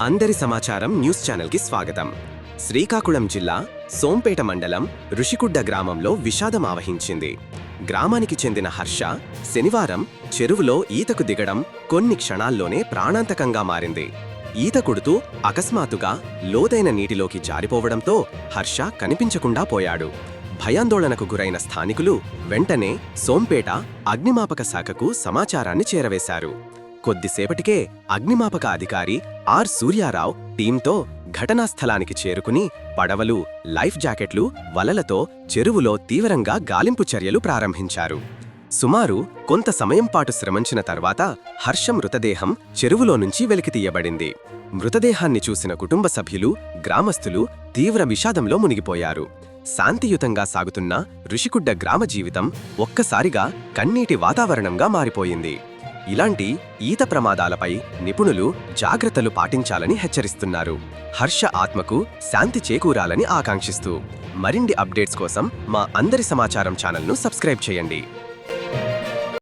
అందరి సమాచారం న్యూస్ ఛానల్కి స్వాగతం. శ్రీకాకుళం జిల్లా సోంపేట మండలం ఋషికుడ్డ గ్రామంలో విషాదం ఆవహించింది. గ్రామానికి చెందిన హర్ష శనివారం చెరువులో ఈతకు దిగడం కొన్ని క్షణాల్లోనే ప్రాణాంతకంగా మారింది. ఈత కొడుతూ అకస్మాత్తుగా లోతైన నీటిలోకి జారిపోవడంతో హర్ష కనిపించకుండా పోయాడు. భయాందోళనకు గురైన స్థానికులు వెంటనే సోంపేట అగ్నిమాపక శాఖకు సమాచారాన్ని చేరవేశారు. కొద్దిసేపటికే అగ్నిమాపక అధికారి ఆర్ సూర్యారావు టీంతో ఘటనా స్థలానికి చేరుకుని పడవలు లైఫ్ జాకెట్లు వలలతో చెరువులో తీవ్రంగా గాలింపు చర్యలు ప్రారంభించారు. సుమారు కొంత సమయం పాటు శ్రమించిన తర్వాత హర్షం మృతదేహం చెరువులో నుంచి వెలికితీయబడింది మృతదేహాన్ని చూసిన కుటుంబ సభ్యులు గ్రామస్తులు తీవ్ర విషాదంలో మునిగిపోయారు. శాంతియుతంగా సాగుతున్న ఋషికుడ్డ గ్రామ జీవితం ఒక్కసారిగా కన్నీటి వాతావరణంగా మారిపోయింది. ఇలాంటి ఈత ప్రమాదాలపై నిపుణులు జాగ్రత్తలు పాటించాలని హెచ్చరిస్తున్నారు. హర్ష ఆత్మకు శాంతి చేకూరాలని ఆకాంక్షిస్తూ. మరిన్ని అప్డేట్స్ కోసం మా అందరి సమాచారం ఛానల్ను సబ్స్క్రైబ్ చేయండి.